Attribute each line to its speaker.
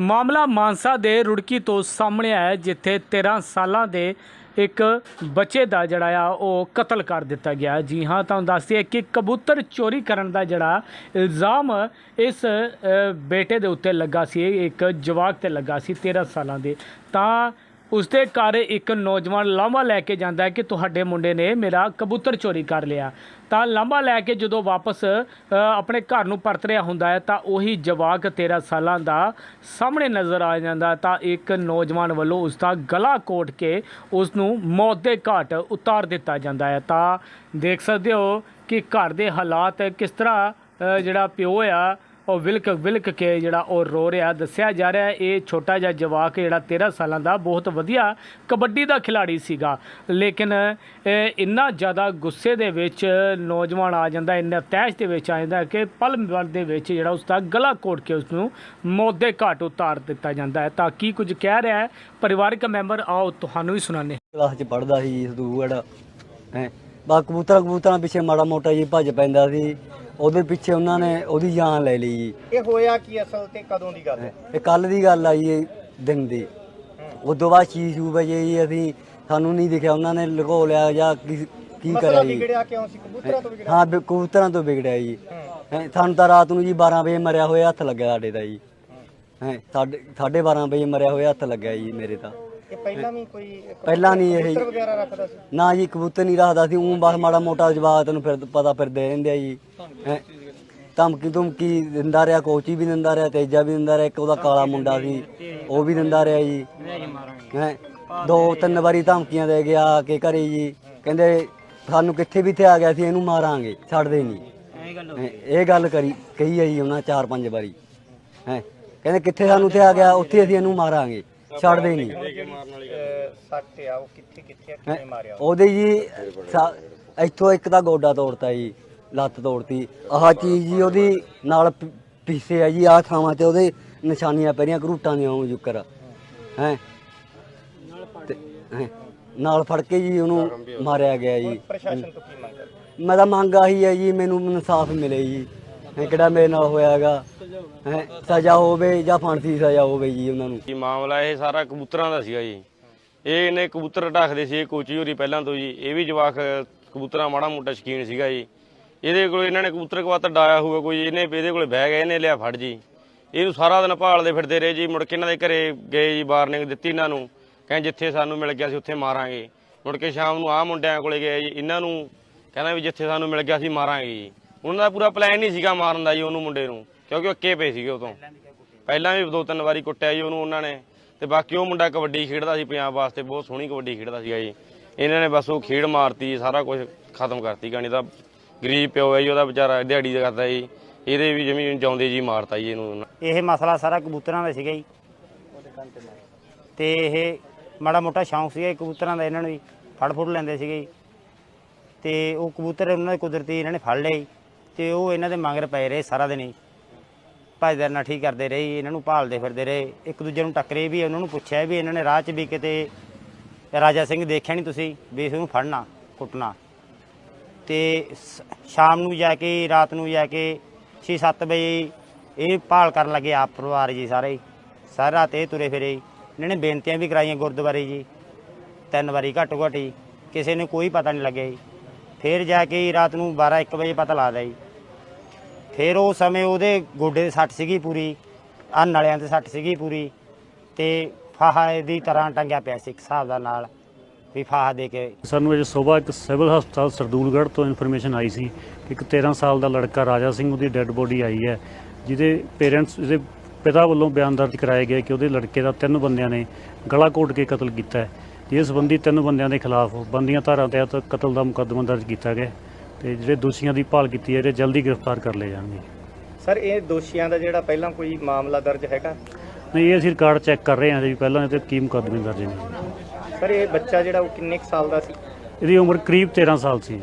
Speaker 1: ਮਾਮਲਾ ਮਾਨਸਾ ਦੇ ਰੁੜਕੀ ਤੋਂ ਸਾਹਮਣੇ ਆਇਆ ਹੈ, ਜਿੱਥੇ 13 ਸਾਲਾਂ ਦੇ ਇੱਕ ਬੱਚੇ ਦਾ ਜਿਹੜਾ ਆ ਉਹ ਕਤਲ ਕਰ ਦਿੱਤਾ ਗਿਆ ਜੀ ਹਾਂ ਤੁਹਾਨੂੰ ਦੱਸਦੀ ਹੈ ਕਿ ਕਬੂਤਰ ਚੋਰੀ ਕਰਨ ਦਾ ਜਿਹੜਾ ਇਲਜ਼ਾਮ ਇਸ ਅ, ਬੇਟੇ ਦੇ ਉੱਤੇ ਲੱਗਾ ਸੀ ਇੱਕ ਜਵਾਕ ਤੇ ਲੱਗਾ ਸੀ 13 ਸਾਲਾਂ ਦੇ। ਤਾਂ ਉਸਦੇ ਘਰ ਇੱਕ ਨੌਜਵਾਨ ਲਾਂਭਾ ਲੈ ਕੇ ਜਾਂਦਾ ਹੈ ਕਿ ਤੁਹਾਡੇ ਮੁੰਡੇ ਨੇ ਮੇਰਾ ਕਬੂਤਰ ਚੋਰੀ ਕਰ ਲਿਆ। ਤਾਂ ਲਾਂਭਾ ਲੈ ਕੇ ਜਦੋਂ ਵਾਪਸ ਆਪਣੇ ਘਰ ਨੂੰ ਪਰਤ ਰਿਹਾ ਹੁੰਦਾ ਹੈ, ਤਾਂ ਉਹੀ ਜਵਾਕ 13 ਸਾਲਾਂ ਦਾ ਸਾਹਮਣੇ ਨਜ਼ਰ ਆ ਜਾਂਦਾ ਤਾਂ ਇੱਕ ਨੌਜਵਾਨ ਵੱਲੋਂ ਉਸ ਦਾ ਗਲਾ ਕੋਟ ਕੇ ਉਸ ਨੂੰ ਮੌਤ ਦੇ ਘਾਟ ਉਤਾਰ ਦਿੱਤਾ ਜਾਂਦਾ ਹੈ। ਤਾਂ ਦੇਖ ਸਕਦੇ ਹੋ ਕਿ ਘਰ ਦੇ ਹਾਲਾਤ ਕਿਸ ਤਰ੍ਹਾਂ ਜਿਹੜਾ ਪਿਓ ਆ ਉਹ ਵਿਲਕ ਵਿਲਕ ਕੇ ਜਿਹੜਾ ਉਹ ਰੋ ਰਿਹਾ। ਦੱਸਿਆ ਜਾ ਰਿਹਾ ਇਹ ਛੋਟਾ ਜਿਹਾ ਜਵਾਕ ਜਿਹੜਾ 13 ਸਾਲਾਂ ਦਾ, ਬਹੁਤ ਵਧੀਆ ਕਬੱਡੀ ਦਾ ਖਿਡਾਰੀ ਸੀਗਾ। ਲੇਕਿਨ ਇਹ ਇੰਨਾ ਜ਼ਿਆਦਾ ਗੁੱਸੇ ਦੇ ਵਿੱਚ ਨੌਜਵਾਨ ਆ ਜਾਂਦਾ, ਇੰਨਾ ਤੈਸ਼ ਦੇ ਵਿੱਚ ਆ ਜਾਂਦਾ ਕਿ ਪਲ ਭਰ ਦੇ ਵਿੱਚ ਜਿਹੜਾ ਉਸ ਦਾ ਗਲਾ ਕੋਟ ਕੇ ਉਸ ਨੂੰ ਮੌਤ ਦੇ ਘਾਟ ਉਤਾਰ ਦਿੱਤਾ ਜਾਂਦਾ ਹੈ। ਤਾਂ ਕੀ ਕੁਝ ਕਹਿ ਰਿਹਾ ਹੈ? ਪਰਿਵਾਰਕ ਮੈਂਬਰ, ਆਓ ਤੁਹਾਨੂੰ ਵੀ ਸੁਣਾਉਂਦੇ
Speaker 2: ਕਲਾਸ ਚ ਪੜਦਾ ਸੀ ਸਦੂਗੜ ਹੈ? ਬਾ ਕਬੂਤਰਾਂ ਕਬੂਤਰਾਂ ਪਿੱਛੇ ਮਾੜਾ ਮੋਟਾ ਜੀ ਭੱਜ ਪੈਂਦਾ ਸੀ। ਉਹਦੇ ਪਿੱਛੇ ਉਹਨਾਂ ਨੇ ਉਹਦੀ ਜਾਨ ਲੈ ਲਈ ਜੀ।
Speaker 3: ਇਹ ਹੋਇਆ ਕੀ ਅਸਲ ਤੇ ਕਦੋਂ ਦੀ ਗੱਲ? ਹੈ
Speaker 2: ਇਹ ਕੱਲ ਦੀ ਗੱਲ ਆਈ ਇਹ ਦਿਨ ਦੀ। ਉਦੋਂ ਬਾਅਦ ਛੇ ਛੂ ਵਜੇ ਜੀ ਅਸੀਂ ਸਾਨੂੰ ਨਹੀਂ ਦਿਖਿਆ ਉਹਨਾਂ ਨੇ ਲੁਕੋ ਲਿਆ ਜਾਂ ਕੀ ਕੀ ਕਰਿਆ ਜੀ।
Speaker 3: ਵਿਗੜਿਆ ਕਿਉਂ ਸੀ? ਕਬੂਤਰਾਂ ਤੋਂ ਵਿਗੜਿਆ?
Speaker 2: ਹਾਂ ਕਬੂਤਰਾਂ ਤੋਂ ਵਿਗੜਿਆ ਜੀ।
Speaker 3: ਹੈਂ,
Speaker 2: ਸਾਨੂੰ ਤਾਂ ਰਾਤ ਨੂੰ ਜੀ 12 ਵਜੇ ਮਰਿਆ ਹੋਇਆ ਹੱਥ ਲੱਗਿਆ ਸਾਡੇ ਦਾ ਜੀ। ਹੈ। ਸਾਡੇ 12:30 ਵਜੇ ਮਰਿਆ ਹੋਇਆ ਹੱਥ ਲੱਗਿਆ ਜੀ ਮੇਰੇ ਤਾਂ।
Speaker 3: ਇਹ ਪਹਿਲਾਂ ਵੀ ਕੋਈ
Speaker 2: ਪਹਿਲਾਂ ਨਹੀਂ ਇਹ
Speaker 3: ਕਬੂਤਰ ਵਗੈਰਾ ਰੱਖਦਾ ਸੀ?
Speaker 2: ਨਾ ਜੀ ਕਬੂਤਰ ਨਹੀਂ ਰੱਖਦਾ ਸੀ ਉਹ ਬਸ ਮਾੜਾ ਮੋਟਾ ਜਵਾਬ ਤੈਨੂੰ ਫਿਰ ਪਤਾ ਫਿਰਦੇ ਰਹਿੰਦੇ ਆ ਜੀ। ਹੈਂ। ਧਮਕੀ ਧਮਕੀ ਦਿੰਦਾ ਰਿਹਾ ਕੋਚੀ ਵੀ ਦਿੰਦਾ ਰਿਹਾ ਤੇਜਾ ਵੀ ਦਿੰਦਾ ਰਿਹਾ ਇੱਕ ਉਹਦਾ ਕਾਲਾ ਮੁੰਡਾ ਸੀ ਉਹ ਵੀ ਦਿੰਦਾ ਰਿਹਾ ਜੀ। ਹੈ? ਦੋ ਤਿੰਨ ਵਾਰੀ ਧਮਕੀਆਂ ਦੇ ਗਿਆ ਆ ਕੇ ਘਰੇ ਜੀ। ਕਹਿੰਦੇ ਸਾਨੂੰ ਕਿੱਥੇ ਵੀ ਤੇ ਆ ਗਿਆ ਸੀ ਇਹਨੂੰ ਮਾਰਾਂਗੇ ਛੱਡਦੇ ਨਹੀਂ। ਹੈਂ, ਇਹ ਗੱਲ ਕਰੀ ਕਹੀ ਹੈ ਜੀ ਉਹਨਾਂ ਚਾਰ ਪੰਜ ਵਾਰੀ। ਹੈ? ਕਹਿੰਦੇ ਕਿੱਥੇ ਸਾਨੂੰ ਤੇ ਆ ਗਿਆ ਉੱਥੇ ਅਸੀਂ ਇਹਨੂੰ ਮਾਰਾਂਗੇ। ਛੱਡਦੇ ਨਹੀਂ
Speaker 3: ਅਹ ਸੱਟ ਆ ਉਹ ਕਿੱਥੇ ਕਿੱਥੇ ਆ, ਕਿਵੇਂ ਮਾਰਿਆ
Speaker 2: ਉਹਦੇ ਜੀ ਸਾ- ਇੱਥੋਂ ਇੱਕ ਦਾ ਗੋਡਾ ਤੋੜਤਾ ਜੀ ਲੱਤ ਤੋੜਤੀ। ਆਹ ਚੀਜ਼ ਜੀ ਉਹਦੀ ਨਾਲ ਪ- ਪੀਸੇ ਆ ਜੀ ਆਹ ਥਾਵਾਂ ਤੇ ਉਹਦੇ ਨਿਸ਼ਾਨੀਆਂ ਪੈਰੀਆਂ ਘਰੂਟਾਂ ਦੀਆਂ ਉਹ ਜੁਕਰ। ਹੈ? ਨਾਲ ਫੜ ਕੇ ਜੀ। ਉਹਨੂੰ ਮਾਰਿਆ ਗਿਆ ਜੀ।
Speaker 3: ਪ੍ਰਸ਼ਾਸਨ ਤੋਂ ਕੀ ਮੰਗ ਕਰਦੇ?
Speaker 2: ਮੈਂ ਤਾਂ ਮੰਗ ਆਹੀ ਹੈ ਜੀ ਮੈਨੂੰ ਇਨਸਾਫ ਮਿਲੇ ਜੀ। ਇਹ ਕਿਹੜਾ ਮੇਰੇ ਨਾਲ ਹੋਇਆਗਾ? ਹੈ, ਸਜ਼ਾ ਹੋਵੇ ਜਾਂ ਫਾਂਸੀ ਦੀ ਸਜ਼ਾ ਹੋਵੇ ਜੀ ਉਹਨਾਂ ਨੂੰ।
Speaker 4: ਜੀ, ਮਾਮਲਾ ਇਹ ਸਾਰਾ ਕਬੂਤਰਾਂ ਦਾ ਸੀਗਾ ਜੀ। ਇਹ ਇਹਨੇ ਕਬੂਤਰ ਢੱਕਦੇ ਸੀ, ਇਹ ਕੋਚੀ ਹੋਰੀ ਪਹਿਲਾਂ ਤੋਂ ਜੀ। ਇਹ ਵੀ ਜਵਾਕ ਕਬੂਤਰਾਂ ਮਾੜਾ ਮੋਟਾ ਸ਼ਕੀਨ ਸੀਗਾ ਜੀ। ਇਹਦੇ ਕੋਲ ਇਹਨਾਂ ਨੇ ਕਬੂਤਰ ਕਵਾਤਰ ਡਾਇਆ ਹੋਊਗਾ ਕੋਈ, ਇਹਨੇ ਇਹਦੇ ਕੋਲ ਬਹਿ ਗਿਆ ਇਹਨੇ ਲਿਆ ਫੜ ਜੀ। ਇਹਨੂੰ ਸਾਰਾ ਦਿਨ ਭਾਲਦੇ ਫਿਰਦੇ ਰਹੇ ਜੀ। ਮੁੜ ਕੇ ਇਹਨਾਂ ਦੇ ਘਰੇ ਗਏ ਜੀ, ਵਾਰਨਿੰਗ ਦਿੱਤੀ ਇਹਨਾਂ ਨੂੰ। ਕਹਿੰਦੇ ਜਿੱਥੇ ਸਾਨੂੰ ਮਿਲ ਗਿਆ ਸੀ, ਉੱਥੇ ਮਾਰਾਂਗੇ। ਮੁੜ ਕੇ ਸ਼ਾਮ ਨੂੰ ਆਹ ਮੁੰਡਿਆਂ ਕੋਲੇ ਗਏ ਜੀ। ਇਹਨਾਂ ਨੂੰ ਕਹਿੰਦਾ ਵੀ ਜਿੱਥੇ ਸਾਨੂੰ ਮਿਲ ਗਿਆ ਸੀ, ਮਾਰਾਂਗੇ ਜੀ। ਉਹਨਾਂ ਦਾ ਪੂਰਾ ਪਲਾਨ ਨਹੀਂ ਸੀਗਾ ਮਾਰਨ ਦਾ ਜੀ ਉਹਨੂੰ ਮੁੰਡੇ ਨੂੰ ਕਿਉਂਕਿ ਉਹ ਅੱਕੇ ਪਏ ਸੀਗੇ ਉਦੋਂ। ਪਹਿਲਾਂ ਵੀ ਦੋ ਤਿੰਨ ਵਾਰੀ ਕੁੱਟਿਆ ਜੀ ਉਹਨੂੰ ਉਹਨਾਂ ਨੇ ਤੇ ਬਾਕੀ ਉਹ ਮੁੰਡਾ ਕਬੱਡੀ ਖੇਡਦਾ ਸੀ ਪੰਜਾਬ ਵਾਸਤੇ ਬਹੁਤ ਸੋਹਣੀ ਕਬੱਡੀ ਖੇਡਦਾ ਸੀਗਾ ਜੀ। ਇਹਨਾਂ ਨੇ ਬਸ ਉਹ ਖੇਡ ਮਾਰਤੀ ਜੀ, ਸਾਰਾ ਕੁਝ ਖਤਮ ਕਰਤੀ ਗਾਣੀ ਦਾ ਗਰੀਬ ਪਿਓ ਹੈ ਜੀ ਉਹਦਾ ਵਿਚਾਰਾ ਦਿਹਾੜੀ ਦਾ ਕਰਦਾ ਜੀ। ਇਹਦੇ ਵੀ ਜਿਵੇਂ ਜਾਉਂਦੇ ਜੀ ਮਾਰਤਾ ਜੀ ਇਹਨੂੰ।
Speaker 5: ਇਹ ਮਸਲਾ ਸਾਰਾ ਕਬੂਤਰਾਂ ਦਾ ਸੀਗਾ ਜੀ। ਤੇ ਇਹ ਮਾੜਾ ਮੋਟਾ ਸ਼ੌਂਕ ਸੀਗਾ ਕਬੂਤਰਾਂ ਦਾ ਇਹਨਾਂ ਨੂੰ ਵੀ ਫੜ ਫੁੜ ਲੈਂਦੇ ਸੀਗੇ ਜੀ। ਤੇ ਉਹ ਕਬੂਤਰ ਉਹਨਾਂ ਦੇ ਕੁਦਰਤੀ ਇਹਨਾਂ ਨੇ ਫੜ ਲਏ ਜੀ। ਤੇ ਉਹ ਇਹਨਾਂ ਦੇ ਮੰਗਰ ਪਏ ਰਹੇ ਸਾਰਾ ਦਿਨ ਹੀ। ਭਜਦਰ ਠੀਕ ਕਰਦੇ ਰਹੇ, ਇਹਨਾਂ ਨੂੰ ਭਾਲਦੇ ਫਿਰਦੇ ਰਹੇ। ਇੱਕ ਦੂਜੇ ਨੂੰ ਟੱਕਰੇ ਵੀ, ਉਹਨਾਂ ਨੂੰ ਪੁੱਛਿਆ ਵੀ, ਇਹਨਾਂ ਨੇ ਰਾਹ 'ਚ ਵੀ ਕਿਤੇ ਰਾਜਾ ਸਿੰਘ ਦੇਖਿਆ ਨਹੀਂ ਤੁਸੀਂ ਵੀ ਇਸ ਨੂੰ ਫੜਨਾ, ਕੁੱਟਣਾ। ਤੇ ਸ- ਸ਼ਾਮ ਨੂੰ ਜਾ ਕੇ, ਰਾਤ ਨੂੰ ਜਾ ਕੇ 6-7 ਵਜੇ ਇਹ ਭਾਲ ਕਰਨ ਲੱਗੇ ਆਪ ਪਰਿਵਾਰ ਜੀ ਸਾਰੇ ਹੀ। ਸਾਰੀ ਰਾਤ ਇਹ ਤੁਰੇ ਫਿਰੇ ਜੀ। ਇਹਨਾਂ ਨੇ ਬੇਨਤੀਆਂ ਵੀ ਕਰਾਈਆਂ ਗੁਰਦੁਆਰੇ ਜੀ। ਤਿੰਨ ਵਾਰੀ ਘੱਟੋ ਘੱਟ ਜੀ ਕਿਸੇ ਨੂੰ ਕੋਈ ਪਤਾ ਨਹੀਂ ਲੱਗਿਆ ਜੀ। ਫਿਰ ਜਾ ਕੇ ਰਾਤ ਨੂੰ 12-1 ਵਜੇ ਪਤਾ ਲੱਗਦਾ ਜੀ। ਫਿਰ ਉਹ ਸਮੇਂ ਉਹਦੇ ਗੋਡੇ ਤੇ ਸੱਟ ਸੀਗੀ ਪੂਰੀ ਆ ਨਲਿਆਂ ਤੇ ਸੱਟ ਸੀਗੀ ਪੂਰੀ ਤੇ ਫਾਹਾ ਦੀ ਤਰ੍ਹਾਂ ਟੰਗਿਆ ਪਿਆ ਸੀ ਇੱਕ ਹਿਸਾਬ ਦਾ ਨਾਲ ਵੀ ਫਾਹਾ ਦੇ ਕੇ।
Speaker 6: ਸਾਨੂੰ ਅੱਜ ਸਵੇਰ ਇੱਕ ਸਿਵਲ ਹਸਪਤਾਲ ਸਰਦੂਲਗੜ੍ਹ ਤੋਂ ਇਨਫੋਰਮੇਸ਼ਨ ਆਈ ਸੀ ਕਿ ਇੱਕ 13 ਸਾਲ ਦਾ ਲੜਕਾ ਰਾਜਾ ਸਿੰਘ ਉਹਦੀ ਡੈੱਡ ਬੋਡੀ ਆਈ ਹੈ, ਜਿਹਦੇ ਪੇਰੈਂਟਸ, ਜਿਹਦੇ ਪਿਤਾ ਵੱਲੋਂ ਬਿਆਨ ਦਰਜ ਕਰਾਏ ਗਿਆ ਕਿ ਉਹਦੇ ਲੜਕੇ ਦਾ ਤਿੰਨ ਬੰਦਿਆਂ ਨੇ ਗਲਾ ਘੋਟ ਕੇ ਕਤਲ ਕੀਤਾ ਹੈ। ਇਸ ਸੰਬੰਧੀ ਤਿੰਨ ਬੰਦਿਆਂ ਦੇ ਖਿਲਾਫ ਬੰਦੀਆਂ ਧਾਰਾ ਤਹਿਤ ਕਤਲ ਦਾ ਮੁਕੱਦਮਾ ਦਰਜ ਕੀਤਾ ਗਿਆ ਤੇ ਜਿਹੜੇ ਦੋਸ਼ੀਆਂ ਦੀ ਭਾਲ ਕੀਤੀ ਹੈ ਜਿਹੜੇ ਜਲਦੀ ਗ੍ਰਿਫਤਾਰ ਕਰ ਲਏ ਜਾਣਗੇ।
Speaker 3: ਸਰ ਇਹ ਦੋਸ਼ੀਆਂ ਦਾ ਜਿਹੜਾ ਪਹਿਲਾਂ ਕੋਈ ਮਾਮਲਾ ਦਰਜ ਹੈਗਾ?
Speaker 6: ਨਹੀਂ ਇਹ ਅਸੀਂ ਰਿਕਾਰਡ ਚੈੱਕ ਕਰ ਰਹੇ ਹਾਂ ਜੀ ਪਹਿਲਾਂ ਇਹ ਤੇ ਕੀ ਮੁਕੱਦਮੇ ਦਰਜ ਨੇ।
Speaker 3: ਸਰ ਇਹ ਬੱਚਾ ਜਿਹੜਾ ਉਹ ਕਿੰਨੇ ਕੁ ਸਾਲ ਦਾ ਸੀ?
Speaker 6: ਇਹਦੀ ਉਮਰ ਕਰੀਬ 13 ਸਾਲ ਸੀ